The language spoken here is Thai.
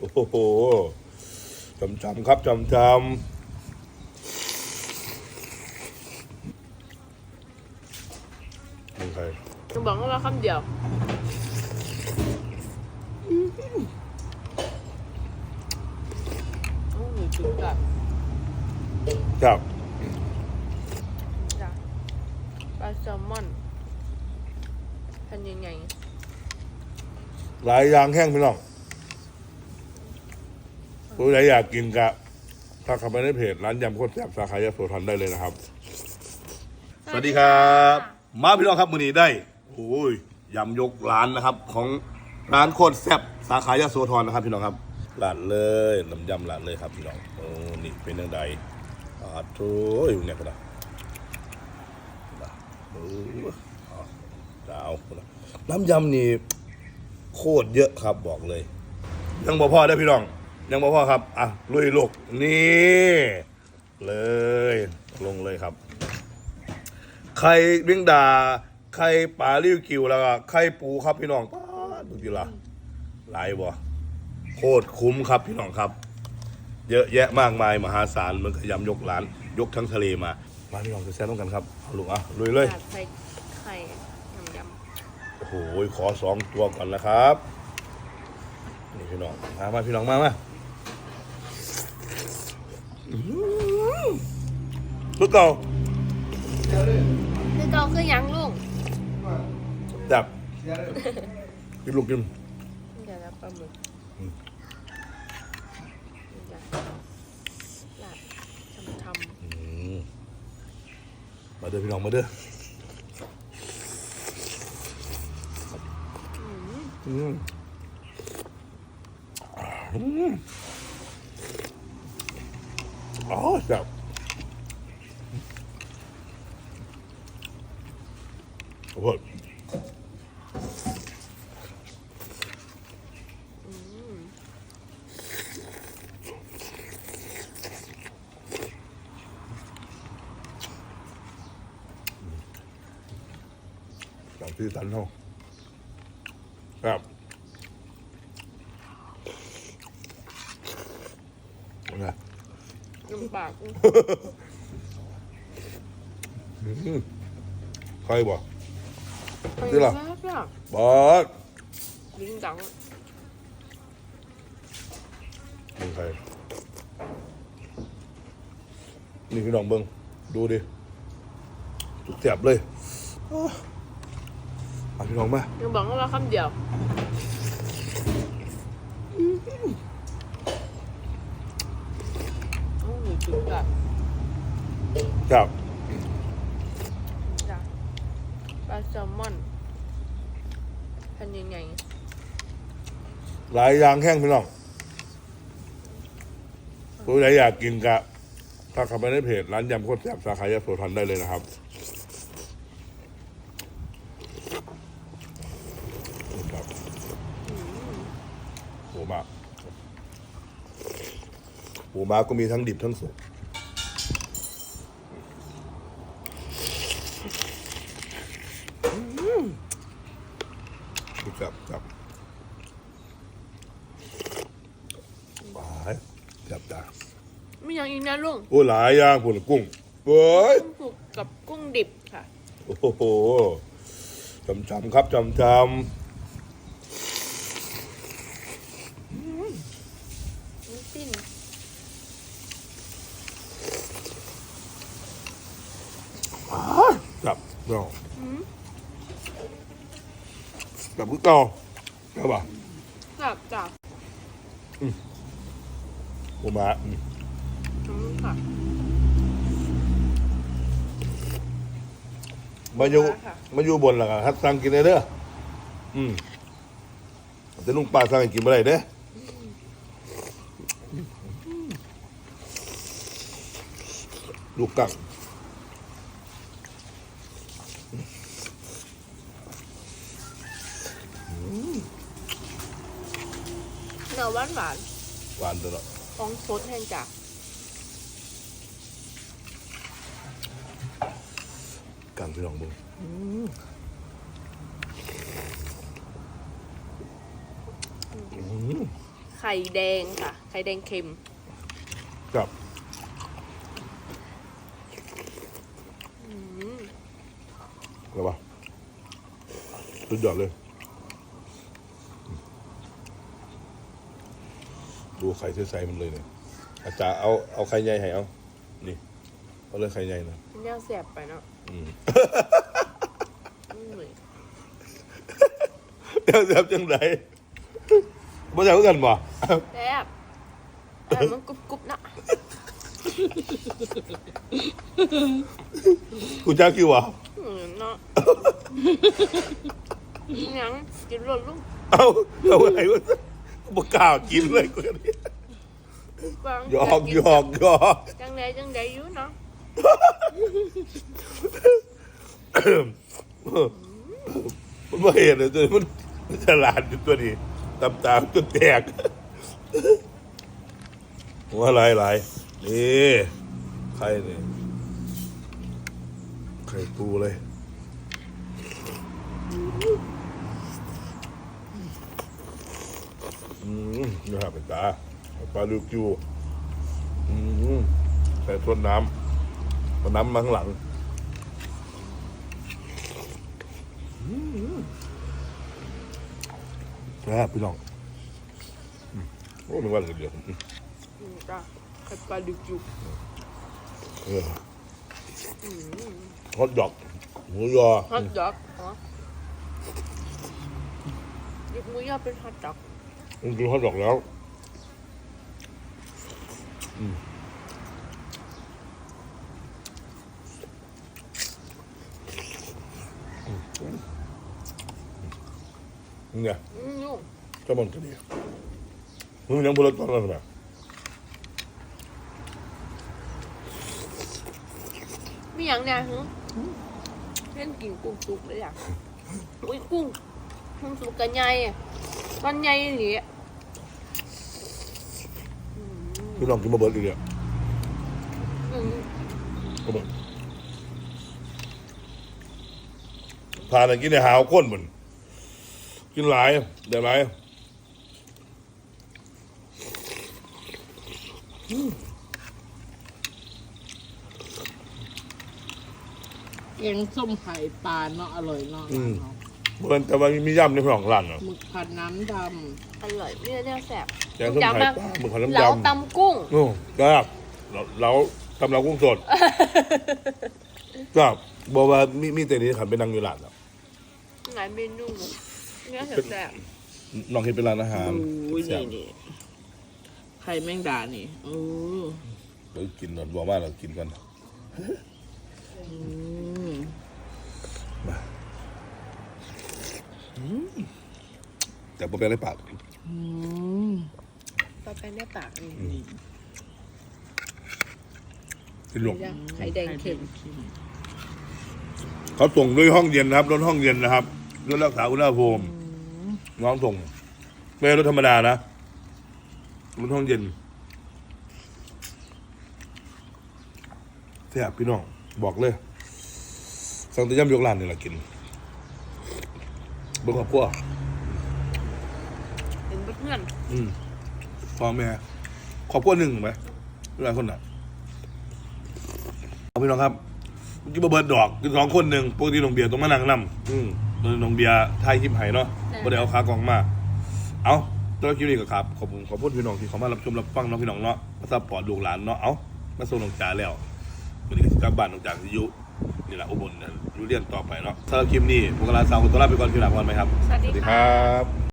โอ้โหจำจำๆครับจำจำนี่ใครจะบอกว่าคำเดียวโอ้หนูจุดกับครับจ้ะปลาแซลมอนแผ่นยังไงหลายอย่างแห้งพี่น้อง ผู้ใดอยากกินกะถ้าเข้าไปในเพจร้านยำโคตรแซ่บสาขายาโสธรได้เลยนะครับ สวัสดีครับ มาพี่น้องครับมือนี้ได้โอ้ยยำยกร้านนะครับ ของร้านโคตรแซ่บสาขายาโสธรนะครับ พี่น้องครับหลาดเลยน้ำยำหลาดเลยครับพี่น้องโอ้นี่เป็นยังไงอาโถ่อยู่เนี่ยพี่น้องโอ้เอาจะเอาพี่น้องน้ำยำนี่โคตรเยอะครับบอกเลย ยังบ่พอได้อพี่น้อง ยังบ่พอครับอะลุยลูกนี่เลยลงเลยครับ ไข่เบี้ยงดาไข่ปลาลิ้วกิวแล้วก็ไข่ปูครับพี่น้องป๊าดดูดิละหลายบ่โคตรคุ้มครับพี่น้องครับ เยอะแยะมากมายมหาศาลเหมันก็ยำยกร้าน ยกทั้งทะเลมามาพี่น้องจะแซ่บต้องกันครับเอาลูกอะลุยเลยผัดใส่ไข่ยำยโอ้โหขอสองตัวก่อนนะครับนี่พี่น้องมามาพี่น้องมามา อื้อหือลูกเก่าำคือเกาคือยังลุงจับกินลูกกินเดี๋ยวนะปลาหมึกอืมนี่จ้ะลาดทำอืมมาเด้อพี่น้องมาเด้ออืม อืมอ๋อจับโอ้โหจับที่สันเขาครับ นะ ๆลำบากอุ้ยใครบ่ไปนี่เหรอแล้วจ้ะบอสลิงดังนี่ใครนี่พี่น้องเบิ้งดูดิจุกเจ็บเลยอ้าวมาพี่น้องมาจะบอกว่าคำเดียว โอ้หนูจุดกับครับจ้ะปลาแซลมอนแผ่นยังไงหลายอย่างแห้งพี่น้องผู้ใดอยากกินกะถ้าเข้าไปในเพจร้านยำโคตรแซ่บสาขายาโสธรได้เลยนะครับนี่ครับปูมา ปูมาก็มีทั้งดิบทั้งสุกครับครับหลายจับตาไม่ยังอีกนะลุงโอ้หลายอย่างผลกุ้งเฮ้ยกุ้งสุกกับกุ้งดิบค่ะ โอ้โหจำจำๆครับจำจ น้ำจิ้มำจับ เนาะจับคือเก่าใช่ป่ะกับจากปูมาอืมน้ำค่ะมาอยู่ปูม้าค่ะมาอยู่บนหลังฮัดสั่งกินได้เด้ออืมแต่ลุงป้าสั่งให้กินไม่ได้เด้อลูกกัง เนื้อหวานหวานหวานตัวเนาะๆของสดแห้งจากกังพี่น้องมึงอืมไข่แดงค่ะ ไข่แดงเค็ม ครับ อืม แล้วปะสุดยอดเลย ดูไข่ใสๆมันเลยเนี่ยอาจารย์เอาเอาไข่ใหญ่ให้เอา นี่เอาเลยไข่ใหญ่นะมันย่างแสบไปเนาะอืมอืมเลยเดี๋ยวจะยังไงบ่ใช่เพื่อกันบ่แซ่บแต่มันกรุบกรุบๆนะกูจ้าคิวอะอืม เนาะยังกินรสลูกเอาเอาอะไรวะกูบ่กล้ากินเลยกูเนี่ยบางหยอกหยอกหยอกจังใดจังใดอยู่เนาะมันไม่เห็นเลยตัวนี้มันมันฉลาดอยู่ตัวนี้ตามตามตัวแตกหัวลายลายนี่ไข่นี่ ไข่ปูเลย อืมนี่ฮะเป็นตาปลาลูกจูอืมใส่ต้นน้ำต้นน้ำมาข้างหลังนะครับพี่น้องอืมโอ้นึกว่าจะเดือดอืมอืมจ้ะไข่ปลาดุกจุกเออ ฮอตดอกหมูยอฮอตดอกอ๋อยุกมือยอเป็นฮอตดอกอืมกินฮอตดอกแล้วอืมอืมเนี่ยอืมลูกเจ้ามันก็ดีมึงยังพูดตอนนั้นไหมมีอย่างเนี่ยฮึ เล่นกินกุ้งสุกเลยอะอุ้ยกุ้งกุ้งสุกกันใหญ่อะตอนใหญ่เหลียพี่น้องกินมาเบิร์ดอีกเนี่ยอืมมาเบิร์ดผ่านอะไรกินในหาวก้นเหมือนกินหลายเดี๋ยวหลาย แกงส้มไข่ปลาเนาะอร่อยเนาะอืมเนาะเบิร์ดแต่ว่ามีย่ำในพี่น้องร้านเนาะหมึกผัดน้ำดอร่อยเนี่ยเนี่ยแซ่บแกงส้มไข่ปลาหมึกผัดน้ำเหลายำตำกุ้ง โอ้ครับเราเราทำเรากุ้งสดครับบอกว่ามีมีแต่นี้ขันไปนั่งอยู่ร้านแล้วหลายเมนูเนี่ยแซ่บน้องเห็นเป็นร้านอาหารำโอ้ยแซ่นี่บนี่ไข่แมงดานี่เออเดี๋ยวกินก่อนบอกว่าเรากินกันอืม แต่พอเป็นอะไรปากอืมๆปลาแป้นได้ปากนี่กินลงไข่แดงเค็มเขาส่งด้วยห้องเย็นนะครับรถห้องเย็นนะครับรถรักษาอุณหภูมิน้องส่งไม่ใช่รถธรรมดานะรถห้องเย็นแซ่บพี่น้อง บอกเลย สั่งแต่ย่ำยกร้านนี่แหละกินเบิ่งครอบครัวเป็นเพื่อนอืมพ่อแม่ครอบครัวหนึ่งไหมหลายคนน่ะเอาพี่น้องครับเมื่อกี้มาเบิร์ดดอกกินสองคนหนึ่งปกติน้องเบียร์ต้องมานั่งนำอืมตอนนน้องเบียร์ทายคลิปไห้เนาะไม่ได้เอาขากล่องมา เอาตอนคลิปนี้ก็ครับ ขอบคุณขอบคุณพี่น้องที่เขามารับชมรับฟังเน้องพี่น้องเนาะมาซัพพอร์ตลูกหลานเนาะ เอามาส่งน้องจ๋าแล้ว วันนี้ก็สิกลับบ้านน้องจ๋าที่อยุนี่แหละอุบลนะอยู่เรียนต่อไปเนาะสำหรับคลิปนี้พวกเราสาวคนตัวลาไปก่อนพี่หลังก่อนไหมครับๆสวัสดีค่ะครับ